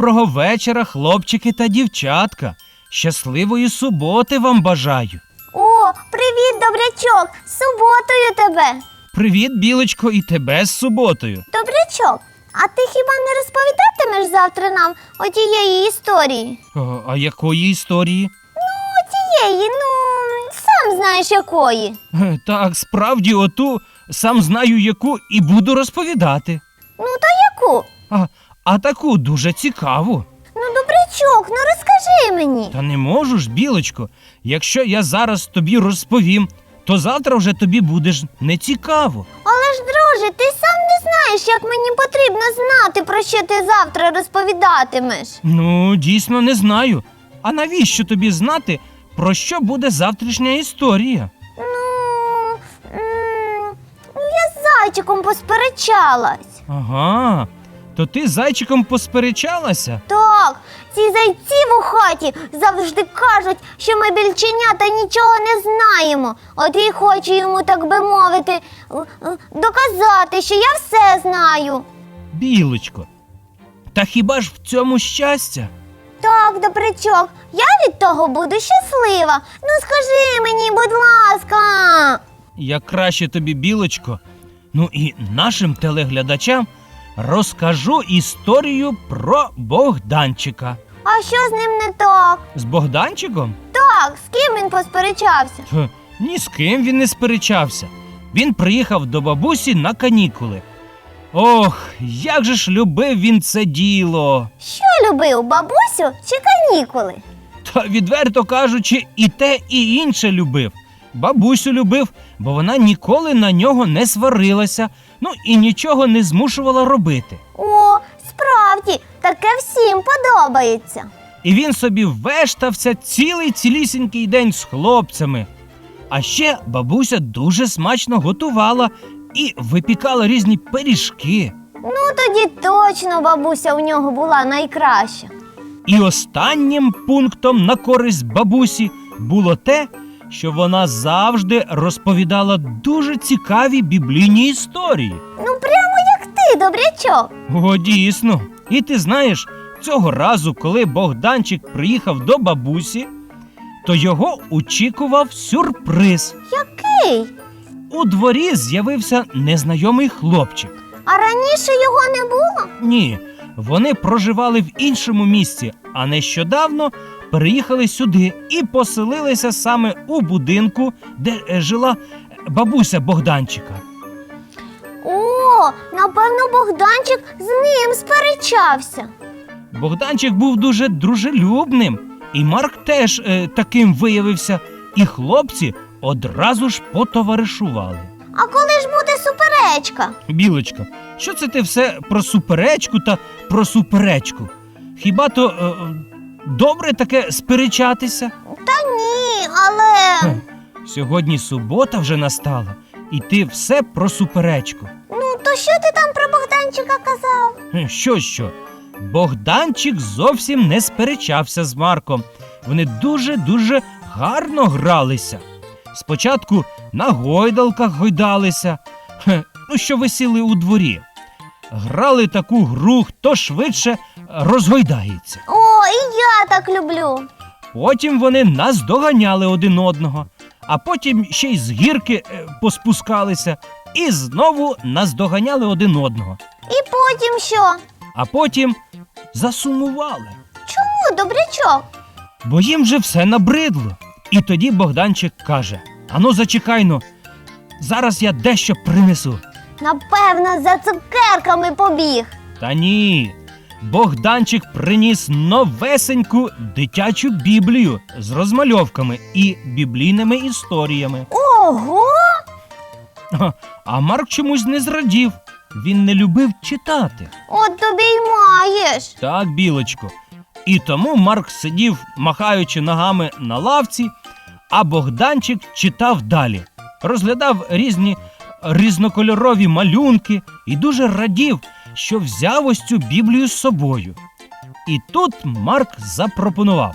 Доброго вечора, хлопчики та дівчатка. Щасливої суботи вам бажаю. О, привіт, добрячок! З суботою тебе! Привіт, білочко, і тебе з суботою. Добрячок, а ти хіба не розповідатимеш завтра нам отієї історії? О, а якої історії? Отієї, ну, сам знаєш якої. Е, Так, справді, оту сам знаю яку і буду розповідати. Ну, то яку? А, а таку дуже цікаву. Ну, добрячок, ну розкажи мені. Та не можу ж, білочко. Якщо я зараз тобі розповім, то завтра вже тобі буде ж не. Але ж, друже, ти сам не знаєш, як мені потрібно знати, про що ти завтра розповідатимеш. Ну, дійсно не знаю. А навіщо тобі знати, про що буде завтрашня історія? Ну, м, ну я з зайчиком посперечалась. Ага. То ти з зайчиком посперечалася? Так, ці зайці в хаті завжди кажуть, що ми більченята нічого не знаємо. От і хочу йому, так би мовити, е, е, доказати, що я все знаю. Білочко. Та хіба ж в цьому щастя? Так, добрячок, я від того буду щаслива. Ну скажи мені, будь ласка. Як краще тобі, білочко. Ну і нашим телеглядачам розкажу історію про Богданчика. А що з ним не так? З Богданчиком? Так, з ким він посперечався? Хе, ні з ким він не сперечався. Він приїхав до бабусі на канікули. Ох, як же ж любив він це діло. Що любив, бабусю чи канікули? Та відверто кажучи, і те, і інше любив. Бабусю любив, бо вона ніколи на нього не сварилася, ну і нічого не змушувала робити. О, справді, таке всім подобається. І він собі вештався цілий цілісінький день з хлопцями. А ще бабуся дуже смачно готувала і випікала різні пиріжки. Ну тоді точно бабуся у нього була найкраща. І останнім пунктом на користь бабусі було те, що вона завжди розповідала дуже цікаві біблійні історії. Ну прямо як ти, добрячок. О, дійсно. І ти знаєш, цього разу, коли Богданчик приїхав до бабусі, то його очікував сюрприз. Який? У дворі з'явився незнайомий хлопчик. А раніше його не було? Ні, вони проживали в іншому місці, а нещодавно переїхали сюди і поселилися саме у будинку, де е, жила бабуся Богданчика. О, напевно, Богданчик з ним сперечався. Богданчик був дуже дружелюбним, і Марк теж е, таким виявився, і хлопці одразу ж потоваришували. А коли ж буде суперечка? Білочка, що це ти все про суперечку та про суперечку? Хіба то е, добре таке сперечатися? Та ні, але. Сьогодні субота вже настала, і ти все про суперечку. Ну, то що ти там про Богданчика казав? Що що? Богданчик зовсім не сперечався з Марком. Вони дуже-дуже гарно гралися. Спочатку на гойдалках гойдалися, хе, ну що висіли у дворі. Грали таку гру, хто швидше розгойдається. О, і я так люблю. Потім вони наздоганяли один одного, а потім ще й з гірки е, поспускалися і знову наздоганяли один одного. І потім що? А потім засумували, Чому, добрячок? бо їм вже все набридло. І тоді Богданчик каже: Ану, зачекайно, зараз я дещо принесу. Напевно, за цукерками побіг. Та ні. Богданчик приніс новесеньку дитячу біблію з розмальовками і біблійними історіями. Ого! А Марк чомусь не зрадів. Він не любив читати. От тобі й маєш. Так, білочко. І тому Марк сидів, махаючи ногами на лавці, а Богданчик читав далі, розглядав різні різнокольорові малюнки і дуже радів, що взяв ось цю Біблію з собою. І тут Марк запропонував: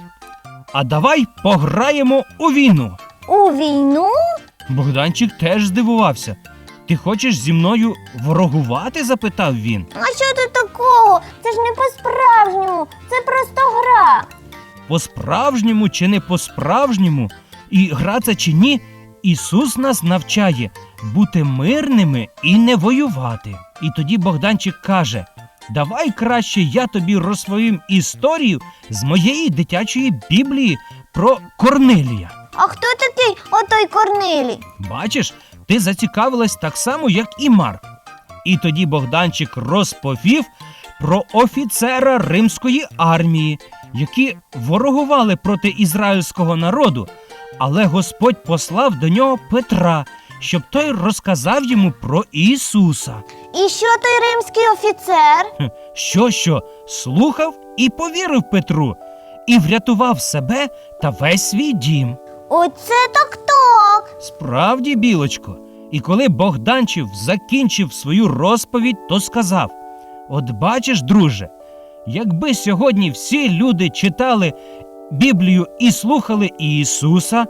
А давай пограємо у війну. У війну? Богданчик теж здивувався. Ти хочеш зі мною ворогувати? запитав він. А що тут такого? Це ж не по-справжньому, це просто гра. По-справжньому чи не по-справжньому, і гра це чи ні, Ісус нас навчає бути мирними і не воювати. І тоді Богданчик каже: Давай краще я тобі розповім історію з моєї дитячої Біблії про Корнелія. А хто такий отой Корнилій? Бачиш, ти зацікавилась так само, як і Марк. І тоді Богданчик розповів про офіцера римської армії, які ворогували проти ізраїльського народу, але Господь послав до нього Петра, щоб той розказав йому про Ісуса. І що той римський офіцер? Що що слухав і повірив Петру, і врятував себе та весь свій дім. Оце так так. Справді, білочко. І коли Богданчив закінчив свою розповідь, то сказав: От бачиш, друже, якби сьогодні всі люди читали Біблію і слухали Ісуса,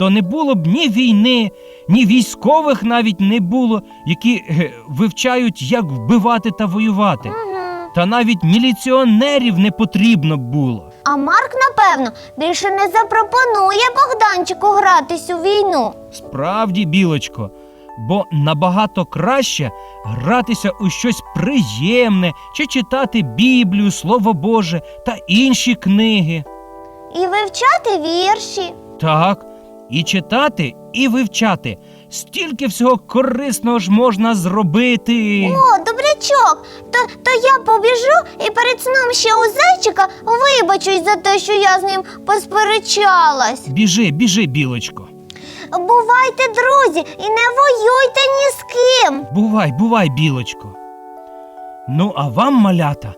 то не було б ні війни, ні військових навіть не було, які е, вивчають, як вбивати та воювати. Угу. Та навіть міліціонерів не потрібно б було. А Марк, напевно, більше не запропонує Богданчику гратись у війну. Справді, білочко, бо набагато краще гратися у щось приємне чи читати Біблію, Слово Боже та інші книги. І вивчати вірші. Так, і читати, і вивчати. Стільки всього корисного ж можна зробити. О, добрячок, то, то я побіжу і перед сном ще у зайчика вибачусь за те, що я з ним посперечалась. Біжи, біжи, білочко. Бувайте, друзі, і не воюйте ні з ким. Бувай, бувай, білочко. Ну, а вам, малята,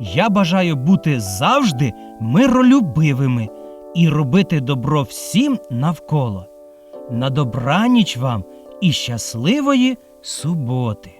я бажаю бути завжди миролюбивими і робити добро всім навколо. На добраніч вам і щасливої суботи!